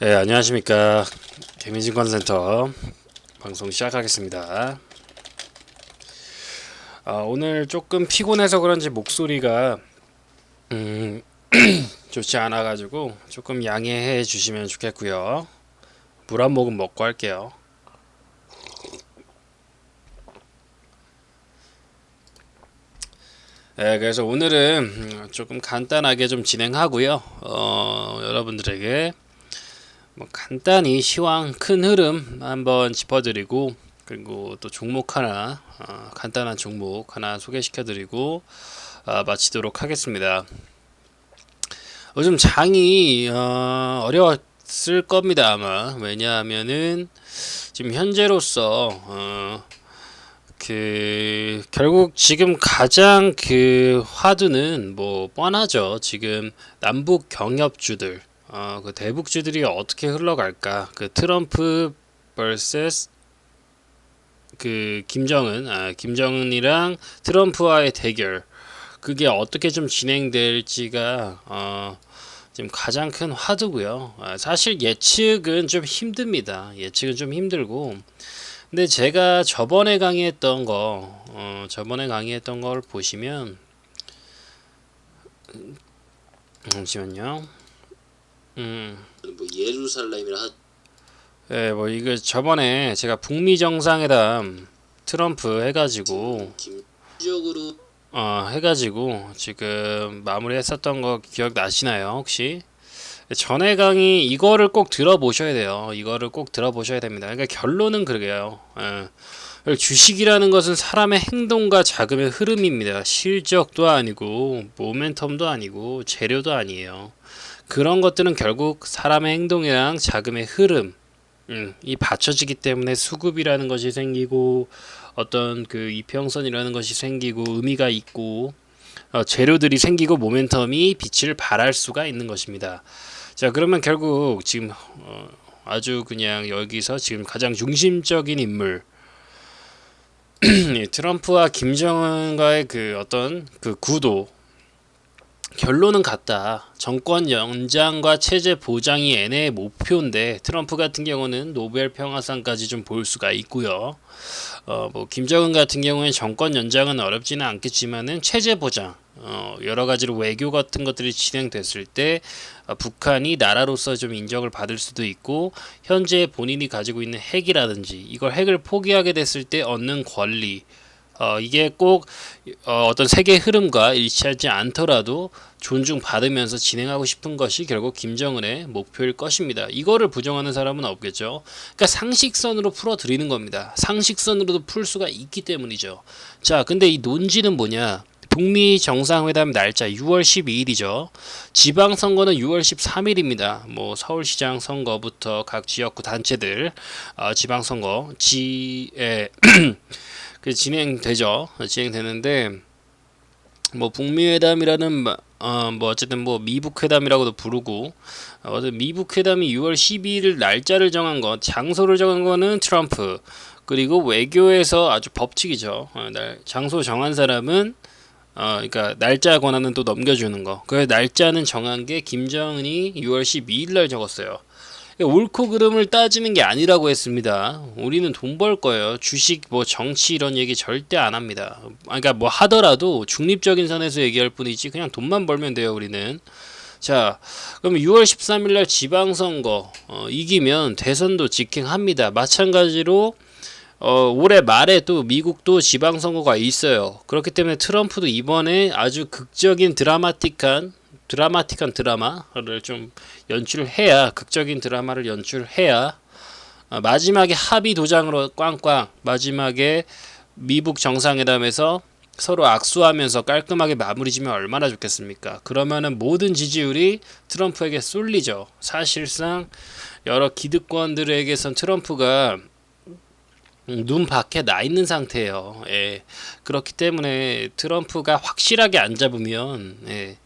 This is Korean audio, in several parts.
네, 안녕하십니까. 개민증권센터 방송 시작하겠습니다. 아, 오늘 조금 피곤해서 그런지 목소리가 음, 좋지 않아가지고 조금 양해해 주시면 좋겠고요. 물 한 모금 먹고 할게요. 네, 그래서 오늘은 음, 조금 간단하게 좀 진행하고요. 어, 여러분들에게 뭐 간단히 시황 큰 흐름 한번 짚어드리고 그리고 또 종목 하나 어, 간단한 종목 하나 소개시켜드리고 어, 마치도록 하겠습니다. 요즘 장이 어, 어려웠을 겁니다 아마. 왜냐하면은 지금 현재로서 어, 그 결국 지금 가장 그 화두는 뭐 뻔하죠. 지금 남북 경협주들 어, 그 대북주들이 어떻게 흘러갈까? 그 트럼프 vs 그 김정은, 아, 김정은이랑 트럼프와의 대결. 그게 어떻게 좀 진행될지가 어, 지금 가장 큰 화두고요. 아, 사실 예측은 좀 힘듭니다. 예측은 좀 힘들고. 근데 제가 저번에 강의했던 거, 어, 저번에 강의했던 걸 보시면 음, 잠시만요. 음. 뭐 예루살렘이라 하... 예, 뭐 이거 저번에 제가 북미 정상회담 트럼프 해가지고 김적으로 어 해가지고 지금 마무리했었던 거 기억 나시나요 혹시? 전에 강의 이거를 꼭 들어보셔야 돼요. 이거를 꼭 들어보셔야 됩니다. 그러니까 결론은 그러게요. 예. 주식이라는 것은 사람의 행동과 자금의 흐름입니다. 실적도 아니고 모멘텀도 아니고 재료도 아니에요. 그런 것들은 결국 사람의 행동이랑 자금의 흐름, 음, 이 받쳐지기 때문에 수급이라는 것이 생기고 어떤 그 이평선이라는 것이 생기고 의미가 있고 어, 재료들이 생기고 모멘텀이 빛을 발할 수가 있는 것입니다. 자 그러면 결국 지금 어, 아주 그냥 여기서 지금 가장 중심적인 인물 트럼프와 김정은과의 그 어떤 그 구도 결론은 같다. 정권 연장과 체제 보장이 N의 목표인데 트럼프 같은 경우는 노벨 평화상까지 좀 볼 수가 있고요. 어, 뭐 김정은 같은 경우에 정권 연장은 어렵지는 않겠지만은 체제 보장, 어, 여러 가지로 외교 같은 것들이 진행됐을 때 어, 북한이 나라로서 좀 인정을 받을 수도 있고 현재 본인이 가지고 있는 핵이라든지 이걸 핵을 포기하게 됐을 때 얻는 권리 어, 이게 꼭 어, 어떤 세계 흐름과 일치하지 않더라도 존중받으면서 진행하고 싶은 것이 결국 김정은의 목표일 것입니다. 이거를 부정하는 사람은 없겠죠. 그러니까 상식선으로 풀어드리는 겁니다. 상식선으로도 풀 수가 있기 때문이죠. 자, 근데 이 논지는 뭐냐? 북미 정상회담 날짜 6월 12일이죠. 지방선거는 6월 13일입니다. 뭐 서울시장 선거부터 각 지역구 단체들 어, 지방선거 지에 그 진행되죠. 진행되는데 뭐 북미 회담이라는 어 뭐 어쨌든 뭐 미북 회담이라고도 부르고 어 미북 회담이 6월 12일 날짜를 정한 것, 장소를 정한 거는 트럼프. 그리고 외교에서 아주 법칙이죠. 어, 날, 장소 정한 사람은 어, 그러니까 날짜 권한은 또 넘겨주는 거. 그 날짜는 정한 게 김정은이 6월 12일 날 적었어요. 옳고 그름을 따지는 게 아니라고 했습니다. 우리는 돈 벌 거예요. 주식, 뭐 정치 이런 얘기 절대 안 합니다. 그러니까 뭐 하더라도 중립적인 선에서 얘기할 뿐이지 그냥 돈만 벌면 돼요. 우리는. 자, 그럼 6월 13일 날 지방선거 어, 이기면 대선도 직행합니다. 마찬가지로 어, 올해 말에 또 미국도 지방선거가 있어요. 그렇기 때문에 트럼프도 이번에 아주 극적인 드라마틱한 드라마틱한 드라마를 좀 연출해야 극적인 드라마를 연출해야 어, 마지막에 합의 도장으로 꽝꽝 마지막에 미북 정상회담에서 서로 악수하면서 깔끔하게 마무리 지면 얼마나 좋겠습니까? 그러면은 모든 지지율이 트럼프에게 쏠리죠. 사실상 여러 기득권들에게선 트럼프가 눈 밖에 나 있는 상태예요. 예. 그렇기 때문에 트럼프가 확실하게 안 잡으면 예.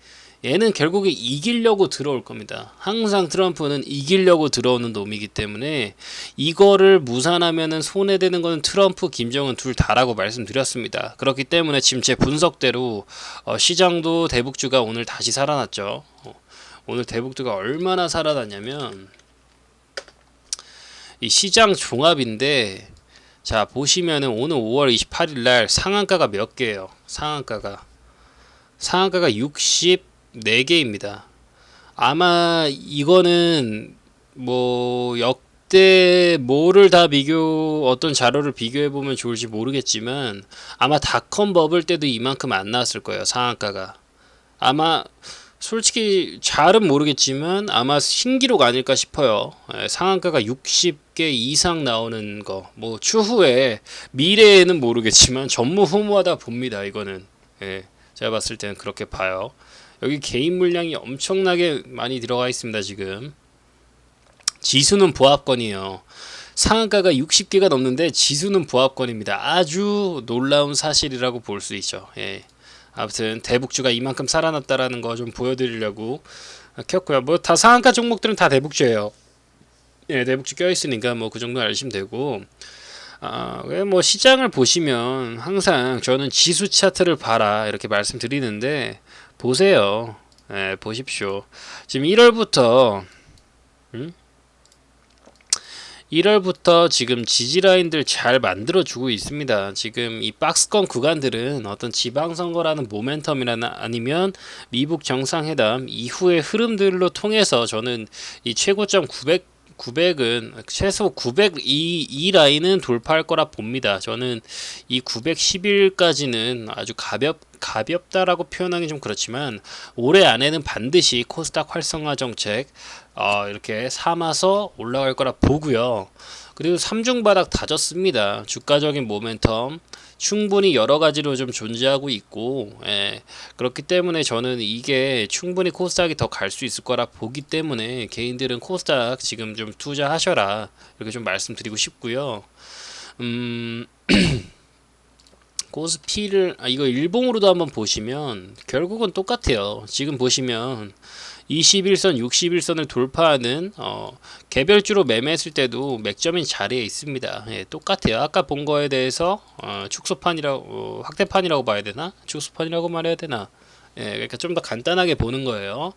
얘는 결국에 이기려고 들어올 겁니다. 항상 트럼프는 이기려고 들어오는 놈이기 때문에 이거를 무산하면은 손해되는 거는 트럼프, 김정은 둘 다라고 말씀드렸습니다. 그렇기 때문에 지금 제 분석대로 어, 시장도 대북주가 오늘 다시 살아났죠. 어, 오늘 대북주가 얼마나 살아났냐면 이 시장 종합인데 자 보시면은 오늘 5월 28일 날 상한가가 몇 개예요? 상한가가 상한가가 64개입니다. 아마 이거는 뭐 역대 뭐를 다 비교 어떤 자료를 비교해 보면 좋을지 모르겠지만 아마 닷컴 버블 때도 이만큼 안 나왔을 거예요 상한가가. 아마 솔직히 잘은 모르겠지만 아마 신기록 아닐까 싶어요. 예, 상한가가 60개 이상 나오는 거. 뭐 추후에 미래에는 모르겠지만 전무후무하다 봅니다 이거는. 예, 제가 봤을 때는 그렇게 봐요 여기 개인 물량이 엄청나게 많이 들어가 있습니다 지금 지수는 보합권이에요. 상한가가 60개가 넘는데 지수는 보합권입니다. 아주 놀라운 사실이라고 볼 수 있죠. 예. 아무튼 대북주가 이만큼 살아났다라는 거 좀 보여드리려고 켰고요. 뭐 다 상한가 종목들은 다 대북주예요. 예, 대북주 껴 있으니까 뭐 그 정도 알시면 되고. 아, 왜뭐 시장을 보시면 항상 저는 지수 차트를 봐라 이렇게 말씀드리는데 보세요. 예, 보십시오. 지금 1월부터 1월부터 지금 지지 라인들 잘 만들어 주고 있습니다. 지금 이 박스권 구간들은 어떤 지방선거라는 모멘텀이나 아니면 미국 정상회담 이후의 흐름들로 통해서 저는 이 최고점 900 900은 최소 900 이, 이 라인은 돌파할 거라 봅니다. 저는 이 911까지는 아주 가볍 가볍다라고 표현하기 좀 그렇지만 올해 안에는 반드시 코스닥 활성화 정책 어, 이렇게 삼아서 올라갈 거라 보고요. 그리고 삼중 바닥 다졌습니다. 주가적인 모멘텀 충분히 여러 가지로 좀 존재하고 있고 예, 그렇기 때문에 저는 이게 충분히 코스닥이 더 갈 수 있을 거라 보기 때문에 개인들은 코스닥 지금 좀 투자하셔라 이렇게 좀 말씀드리고 싶고요. 음. 코스피를 아, 이거 일봉으로도 한번 보시면 결국은 똑같아요. 지금 보시면 21선, 61선을 돌파하는 어, 개별주로 매매했을 때도 맥점인 자리에 있습니다. 예, 똑같아요. 아까 본 거에 대해서 어, 축소판이라고 어, 확대판이라고 봐야 되나? 축소판이라고 말해야 되나? 예, 그러니까 좀 더 간단하게 보는 거예요.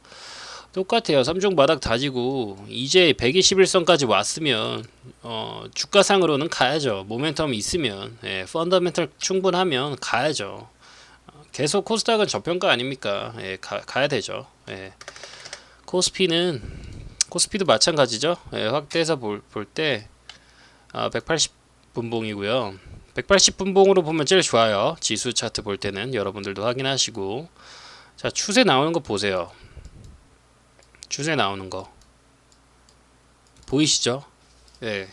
똑같아요. 삼중 바닥 다지고 이제 121선까지 왔으면 어, 주가상으로는 가야죠. 모멘텀이 있으면 예, 펀더멘털 충분하면 가야죠. 어, 계속 코스닥은 저평가 아닙니까? 예, 가, 가야 되죠. 예. 코스피는 코스피도 마찬가지죠. 예, 확대해서 볼 때 아, 180분봉이고요. 180분봉으로 보면 제일 좋아요. 지수 차트 볼 때는 여러분들도 확인하시고 자 추세 나오는 거 보세요. 추세 나오는 거 보이시죠? 예.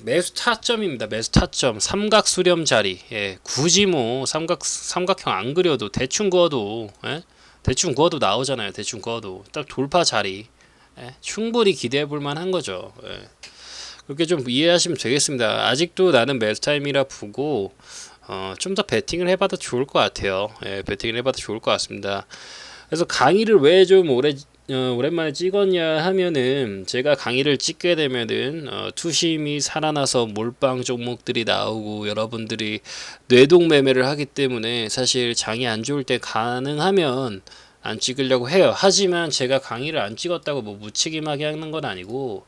매수 타점입니다. 매수 타점 삼각 수렴 자리. 예. 굳이 뭐 삼각 삼각형 안 그려도 대충 그어도 예? 대충 그어도 나오잖아요. 대충 그어도 딱 돌파 자리. 예? 충분히 기대해 볼 만한 거죠. 예. 그렇게 좀 이해하시면 되겠습니다. 아직도 나는 매수 타임이라 보고 어, 좀 더 베팅을 해봐도 좋을 것 같아요. 예, 베팅을 해봐도 좋을 것 같습니다. 그래서 강의를 왜 좀 오래 어, 오랜만에 찍었냐 하면은 제가 강의를 찍게 되면은 어, 투심이 살아나서 몰빵 종목들이 나오고 여러분들이 뇌동 매매를 하기 때문에 사실 장이 안 좋을 때 가능하면 안 찍으려고 해요. 하지만 제가 강의를 안 찍었다고 뭐 무책임하게 하는 건 아니고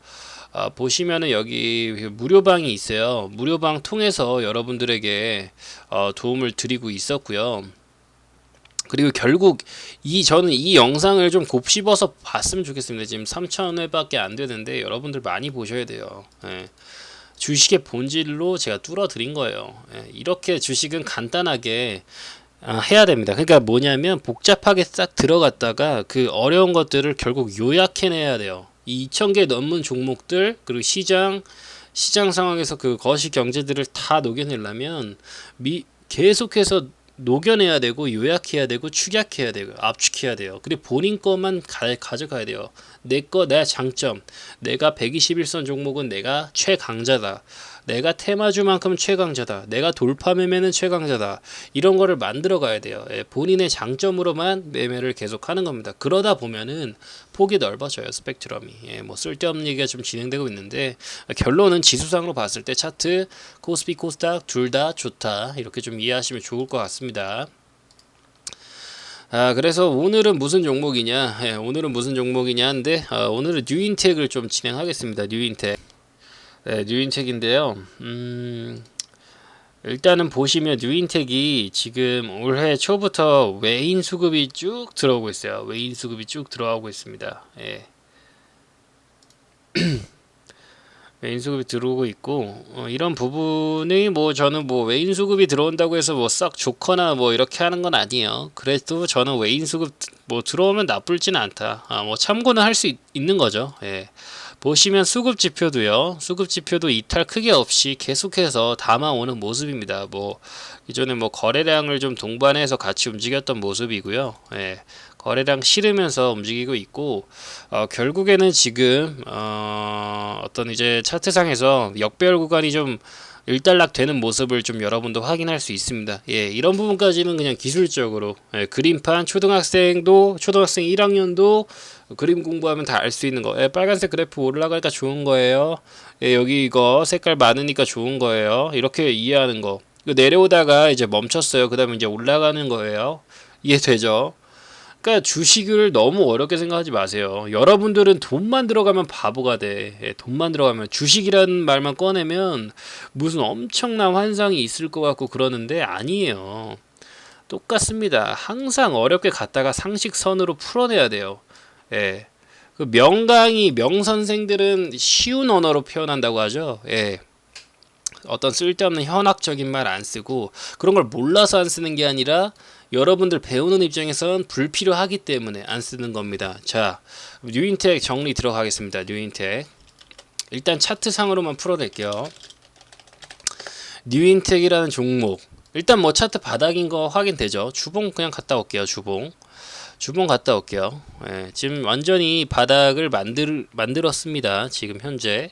아, 보시면은 여기 무료방이 있어요. 무료방 통해서 여러분들에게 어, 도움을 드리고 있었고요. 그리고 결국 이 저는 이 영상을 좀 곱씹어서 봤으면 좋겠습니다. 지금 3,000회밖에 안 되는데 여러분들 많이 보셔야 돼요. 예. 주식의 본질로 제가 뚫어 드린 거예요. 예. 이렇게 주식은 간단하게 아, 해야 됩니다. 그러니까 뭐냐면 복잡하게 싹 들어갔다가 그 어려운 것들을 결국 요약해내야 돼요. 이 2,000개 넘는 종목들 그리고 시장 시장 상황에서 그 거시 경제들을 다 녹여내려면 미, 계속해서 녹여내야 되고 요약해야 되고 축약해야 되고 압축해야 돼요. 그리고 본인 것만 가, 가져가야 돼요. 내 거 내 장점. 내가 121선 종목은 내가 최강자다. 내가 테마주만큼 최강자다. 내가 돌파 매매는 최강자다. 이런 거를 만들어 가야 돼요. 예, 본인의 장점으로만 매매를 계속 하는 겁니다. 그러다 보면은 폭이 넓어져요. 스펙트럼이. 예, 뭐 쓸데없는 얘기가 좀 진행되고 있는데 결론은 지수상으로 봤을 때 차트 코스피 코스닥 둘 다 좋다. 이렇게 좀 이해하시면 좋을 것 같습니다. 아 그래서 오늘은 무슨 종목이냐 예, 오늘은 무슨 종목이냐 한데 어, 오늘은 뉴인텍을 좀 진행하겠습니다 뉴인텍 네, 뉴인텍인데요. 음, 일단은 보시면 뉴인텍이 지금 올해 초부터 외인 수급이 쭉 들어오고 있어요. 외인 수급이 쭉 들어오고 있습니다. 예. 외인 수급이 들어오고 있고 어, 이런 부분이 뭐 저는 뭐 외인 수급이 들어온다고 해서 뭐썩 좋거나 뭐 이렇게 하는 건 아니에요. 그래도 저는 외인 수급 뭐 들어오면 나쁠지는 않다. 아, 뭐 참고는 할 수 있는 거죠. 예. 보시면 수급 지표도요. 수급 지표도 이탈 크게 없이 계속해서 담아오는 모습입니다. 뭐 기존에 뭐 거래량을 좀 동반해서 같이 움직였던 모습이고요. 예. 거래량 실으면서 움직이고 있고 어, 결국에는 지금 어, 어떤 이제 차트상에서 역배열 구간이 좀 일단락 되는 모습을 좀 여러분도 확인할 수 있습니다. 예, 이런 부분까지는 그냥 기술적으로 예, 그림판 초등학생도 초등학생 1학년도 그림 공부하면 다 알 수 있는 거. 예, 빨간색 그래프 올라가니까 좋은 거예요. 예, 여기 이거 색깔 많으니까 좋은 거예요. 이렇게 이해하는 거. 내려오다가 이제 멈췄어요. 그 다음에 이제 올라가는 거예요. 이해되죠? 그러니까 주식을 너무 어렵게 생각하지 마세요. 여러분들은 돈만 들어가면 바보가 돼. 예, 돈만 들어가면 주식이라는 말만 꺼내면 무슨 엄청난 환상이 있을 것 같고 그러는데 아니에요. 똑같습니다. 항상 어렵게 갔다가 상식선으로 풀어내야 돼요. 예. 그 명강의 명선생들은 쉬운 언어로 표현한다고 하죠. 예. 어떤 쓸데없는 현학적인 말 안 쓰고 그런 걸 몰라서 안 쓰는 게 아니라 여러분들 배우는 입장에선 불필요하기 때문에 안 쓰는 겁니다. 자, 뉴인텍 정리 들어가겠습니다. 뉴인텍. 일단 차트상으로만 풀어낼게요. 뉴인텍이라는 종목. 일단 뭐 차트 바닥인 거 확인되죠. 주봉 그냥 갔다 올게요. 주봉. 주봉 갔다 올게요. 예, 지금 완전히 바닥을 만들 만들었습니다. 지금 현재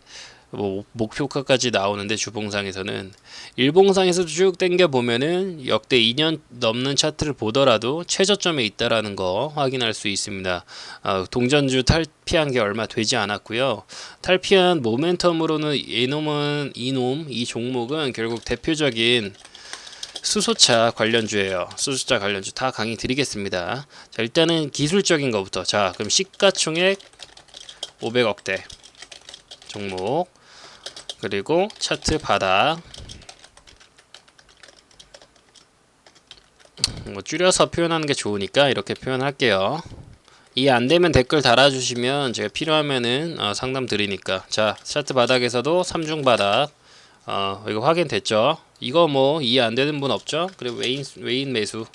뭐 목표가까지 나오는데 주봉상에서는 일봉상에서 쭉 당겨 보면은 역대 2년 넘는 차트를 보더라도 최저점에 있다라는 거 확인할 수 있습니다. 아, 동전주 탈피한 게 얼마 되지 않았고요. 탈피한 모멘텀으로는 이놈은 이놈 이 종목은 결국 대표적인 수소차 관련주예요. 수소차 관련주 다 강의 드리겠습니다. 자, 일단은 기술적인 것부터. 자, 그럼 시가총액 500억대 종목 그리고 차트 바닥 뭐 줄여서 표현하는 게 좋으니까 이렇게 표현할게요. 이해 안 되면 댓글 달아주시면 제가 필요하면은 어, 상담 드리니까 자 차트 바닥에서도 3중 바닥 어 이거 확인됐죠? 이거 뭐 이해 안 되는 분 없죠? 그리고 외인 외인 매수.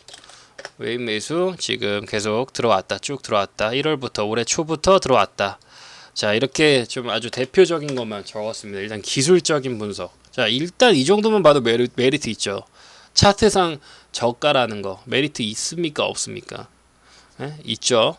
외인 매수 지금 계속 들어왔다 쭉 들어왔다. 1월부터 올해 초부터 들어왔다. 자 이렇게 좀 아주 대표적인 것만 적었습니다. 일단 기술적인 분석. 자 일단 이 정도만 봐도 메리, 메리트 있죠. 차트상 저가라는 거. 메리트 있습니까? 없습니까? 예? 있죠.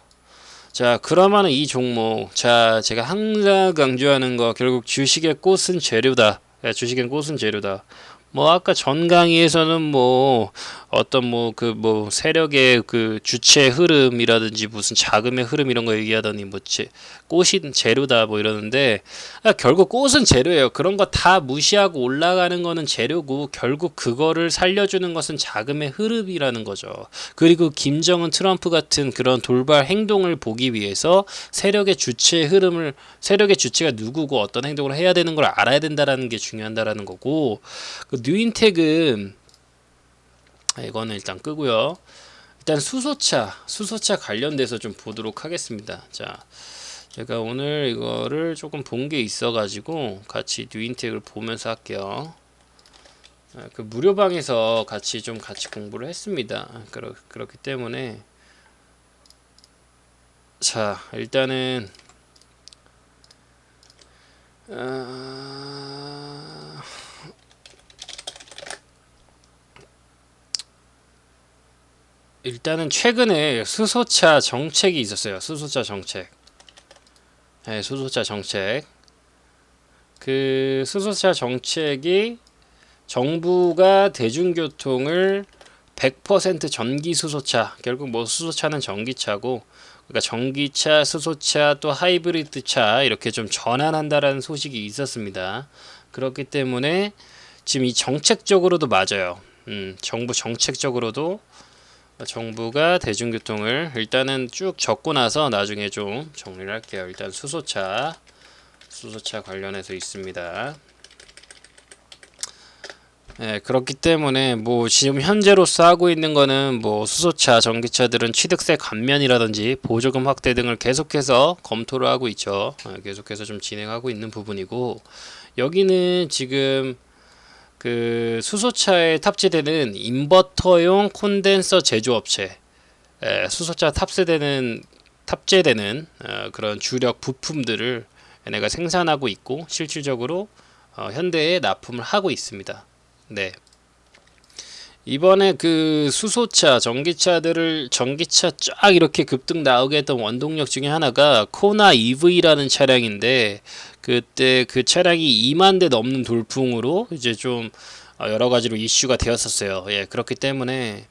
자 그러면은 이 종목. 자 제가 항상 강조하는 거 결국 주식의 꽃은 재료다. 야, 주식의 꽃은 재료다 뭐 아까 전 강의에서는 뭐 어떤 뭐 그 뭐 세력의 그 주체 흐름이라든지 무슨 자금의 흐름 이런 거 얘기하더니 뭐 제, 꽃이 재료다 뭐 이러는데 아, 결국 꽃은 재료예요. 그런 거 다 무시하고 올라가는 거는 재료고 결국 그거를 살려주는 것은 자금의 흐름이라는 거죠. 그리고 김정은 트럼프 같은 그런 돌발 행동을 보기 위해서 세력의 주체 흐름을 세력의 주체가 누구고 어떤 행동을 해야 되는 걸 알아야 된다라는 게 중요한다라는 거고 그 뉴인텍은 아, 이거는 일단 끄고요. 일단 수소차, 수소차 관련돼서 좀 보도록 하겠습니다. 자, 제가 오늘 이거를 조금 본 게 있어가지고 같이 뉴인텍을 보면서 할게요. 아, 그 무료방에서 같이 좀 같이 공부를 했습니다. 그렇, 그렇기 때문에 자 일단은 아... 일단은 최근에 수소차 정책이 있었어요. 수소차 정책. 네, 수소차 정책. 그 수소차 정책이 정부가 대중교통을 100% 전기 수소차, 결국 뭐 수소차는 전기차고, 그러니까 전기차, 수소차, 또 하이브리드 차 이렇게 좀 전환한다라는 소식이 있었습니다. 그렇기 때문에 지금 이 정책적으로도 맞아요. 음, 정부 정책적으로도 정부가 대중교통을 일단은 쭉 적고 나서 나중에 좀 정리를 할게요. 일단 수소차, 수소차 관련해서 있습니다. 예, 그렇기 때문에 뭐 지금 현재로서 하고 있는 거는 뭐 수소차, 전기차들은 취득세 감면이라든지 보조금 확대 등을 계속해서 검토를 하고 있죠. 예, 계속해서 좀 진행하고 있는 부분이고 여기는 지금 그 수소차에 탑재되는 인버터용 콘덴서 제조업체, 예, 수소차 탑재되는 탑재되는 어, 그런 주력 부품들을 얘네가 생산하고 있고 실질적으로 어, 현대에 납품을 하고 있습니다. 네. 이번에 그 수소차, 전기차들을 전기차 쫙 이렇게 급등 나오게 했던 원동력 중에 하나가 코나 EV라는 차량인데 그때 그 차량이 2만 대 넘는 돌풍으로 이제 좀 어, 여러 가지로 이슈가 되었었어요. 예, 그렇기 때문에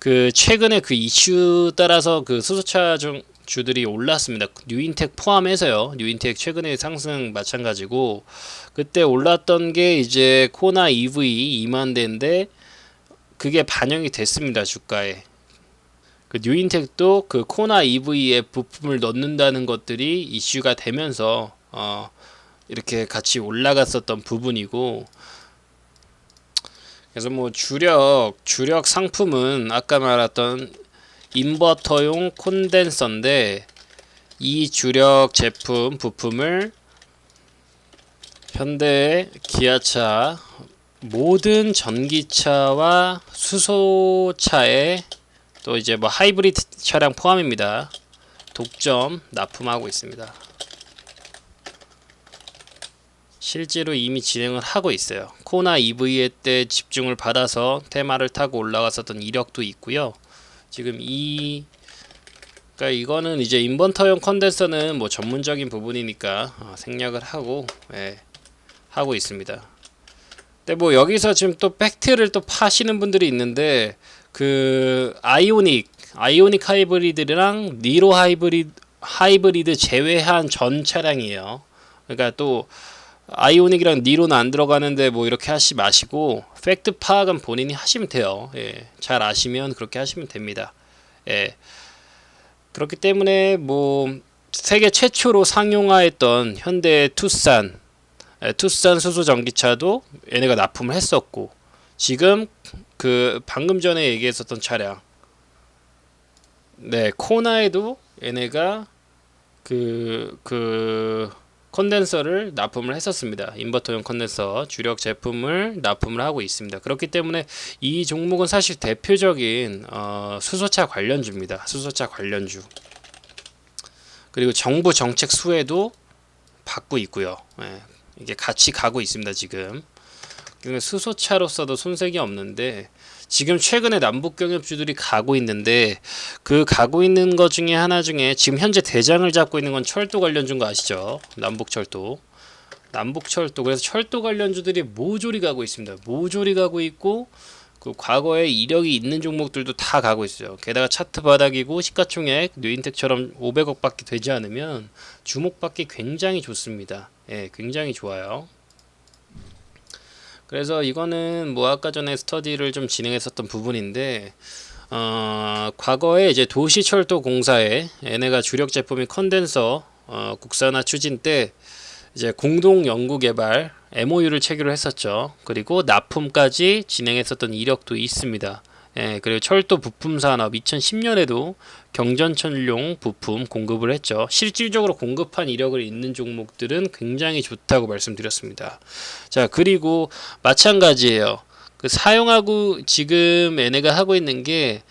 그 최근에 그 이슈 따라서 그 수소차 중 주들이 올랐습니다. 뉴인텍 포함해서요. 뉴인텍 최근에 상승 마찬가지고 그때 올랐던 게 이제 코나 EV 2만 대인데 그게 반영이 됐습니다 주가에. 그 뉴인텍도 그 코나 EV에 부품을 넣는다는 것들이 이슈가 되면서 어 이렇게 같이 올라갔었던 부분이고 그래서 뭐 주력 주력 상품은 아까 말했던 인버터용 콘덴서인데 이 주력 제품 부품을 현대 기아차 모든 전기차와 수소차에 또 이제 뭐 하이브리드 차량 포함입니다. 독점 납품하고 있습니다. 실제로 이미 진행을 하고 있어요. 코나 EV에 때 집중을 받아서 테마를 타고 올라갔었던 이력도 있고요. 지금 이 그러니까 이거는 이제 인버터용 컨덴서는 뭐 전문적인 부분이니까 어, 생략을 하고 예, 하고 있습니다. 근데 뭐 여기서 지금 또 팩트를 또 파시는 분들이 있는데 그 아이오닉 아이오닉 하이브리드랑 니로 하이브리드 하이브리드 제외한 전 차량이에요. 그러니까 또 아이오닉이랑 니로는 안 들어가는데 뭐 이렇게 하시 마시고 팩트 파악은 본인이 하시면 돼요. 예. 잘 아시면 그렇게 하시면 됩니다. 예. 그렇기 때문에 뭐 세계 최초로 상용화했던 현대 투싼 예, 투싼 수소 전기차도 얘네가 납품을 했었고 지금 그 방금 전에 얘기했었던 차량 네 코나에도 얘네가 그그 컨덴서를 납품을 했었습니다. 인버터용 컨덴서 주력 제품을 납품을 하고 있습니다. 그렇기 때문에 이 종목은 사실 대표적인 어, 수소차 관련주입니다. 수소차 관련주. 그리고 정부 정책 수혜도 받고 있고요. 예, 이게 같이 가고 있습니다. 지금 그러니까 수소차로서도 손색이 없는데 지금 최근에 남북 경협주들이 가고 있는데 그 가고 있는 것 중에 하나 중에 지금 현재 대장을 잡고 있는 건 철도 관련주인 거 아시죠? 남북철도. 남북철도 그래서 철도 관련주들이 모조리 가고 있습니다. 모조리 가고 있고 그 과거에 이력이 있는 종목들도 다 가고 있어요. 게다가 차트 바닥이고 시가총액 뉴인텍처럼 500억 밖에 되지 않으면 주목받기 굉장히 좋습니다. 예, 굉장히 좋아요. 그래서 이거는 뭐 아까 전에 스터디를 좀 진행했었던 부분인데 어, 과거에 이제 도시철도공사에 얘네가 주력 제품인 컨덴서 어, 국산화 추진 때 이제 공동 연구 개발 MOU를 체결을 했었죠. 그리고 납품까지 진행했었던 이력도 있습니다. 예, 그리고 철도 부품 산업 2010년에도 경전철용 부품 공급을 했죠. 실질적으로 공급한 이력을 있는 종목들은 굉장히 좋다고 말씀드렸습니다. 자, 그리고 마찬가지예요. 그 사용하고 지금 얘네가 하고 있는 게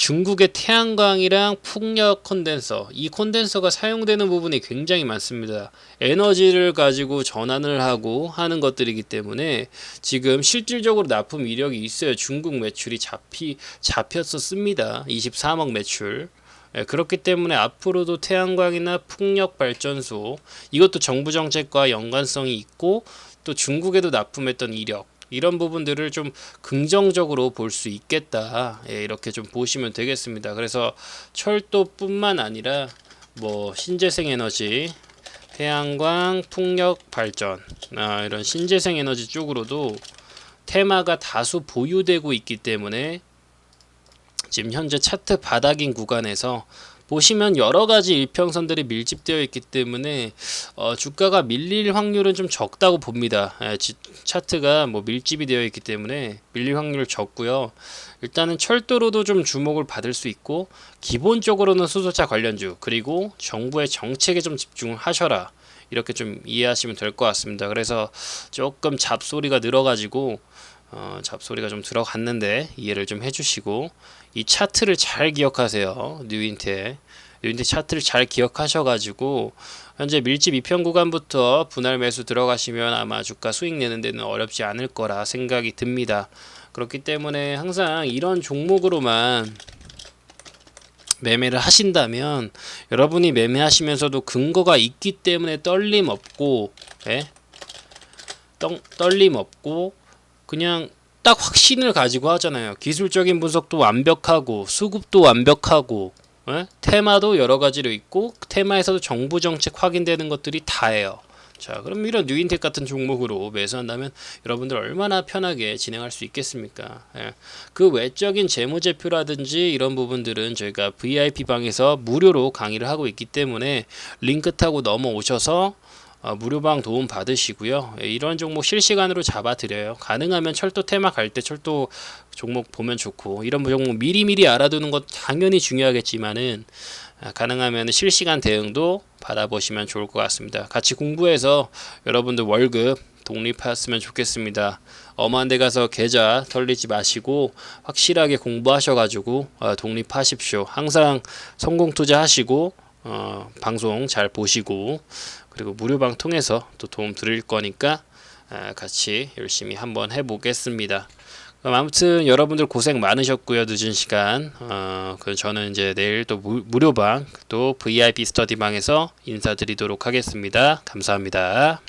중국의 태양광이랑 풍력 콘덴서 이 콘덴서가 사용되는 부분이 굉장히 많습니다. 에너지를 가지고 전환을 하고 하는 것들이기 때문에 지금 실질적으로 납품 이력이 있어요. 중국 매출이 잡히 잡혔었습니다. 23억 매출. 예, 그렇기 때문에 앞으로도 태양광이나 풍력 발전소 이것도 정부 정책과 연관성이 있고 또 중국에도 납품했던 이력 이런 부분들을 좀 긍정적으로 볼 수 있겠다. 예, 이렇게 좀 보시면 되겠습니다. 그래서 철도뿐만 아니라 뭐 신재생 에너지, 태양광, 풍력 발전 아, 이런 신재생 에너지 쪽으로도 테마가 다수 보유되고 있기 때문에 지금 현재 차트 바닥인 구간에서 보시면 여러 가지 일평선들이 밀집되어 있기 때문에 어, 주가가 밀릴 확률은 좀 적다고 봅니다. 예, 지- 차트가 뭐 밀집이 되어 있기 때문에 밀릴 확률 적고요. 일단은 철도로도 좀 주목을 받을 수 있고 기본적으로는 수소차 관련주 그리고 정부의 정책에 좀 집중을 하셔라. 이렇게 좀 이해하시면 될 것 같습니다. 그래서 조금 잡소리가 늘어가지고 어, 잡소리가 좀 들어갔는데 이해를 좀 해주시고 이 차트를 잘 기억하세요. 뉴인테 뉴인테 차트를 잘 기억하셔가지고 현재 밀집 이평 구간부터 분할 매수 들어가시면 아마 주가 수익 내는 데는 어렵지 않을 거라 생각이 듭니다. 그렇기 때문에 항상 이런 종목으로만 매매를 하신다면 여러분이 매매하시면서도 근거가 있기 때문에 떨림 없고 예? 떨, 떨림 없고 그냥 딱 확신을 가지고 하잖아요. 기술적인 분석도 완벽하고 수급도 완벽하고 예? 테마도 여러 가지로 있고 테마에서도 정부 정책 확인되는 것들이 다예요. 자, 그럼 이런 뉴인텍 같은 종목으로 매수한다면 여러분들 얼마나 편하게 진행할 수 있겠습니까? 예. 그 외적인 재무제표라든지 이런 부분들은 저희가 VIP 방에서 무료로 강의를 하고 있기 때문에 링크 타고 넘어오셔서 어, 무료방 도움 받으시고요. 예, 이런 종목 실시간으로 잡아드려요. 가능하면 철도 테마 갈 때 철도 종목 보면 좋고 이런 종목 미리미리 알아두는 것 당연히 중요하겠지만은 아, 가능하면 실시간 대응도 받아보시면 좋을 것 같습니다. 같이 공부해서 여러분들 월급 독립하였으면 좋겠습니다. 엄한 데 가서 계좌 털리지 마시고 확실하게 공부하셔가지고 어, 독립하십시오. 항상 성공 투자하시고 어, 방송 잘 보시고 그리고 무료방 통해서 또 도움 드릴 거니까 아, 같이 열심히 한번 해보겠습니다. 그럼 아무튼 여러분들 고생 많으셨고요 늦은 시간. 어, 그 저는 이제 내일 또 무, 무료방 또 VIP 스터디방에서 인사드리도록 하겠습니다. 감사합니다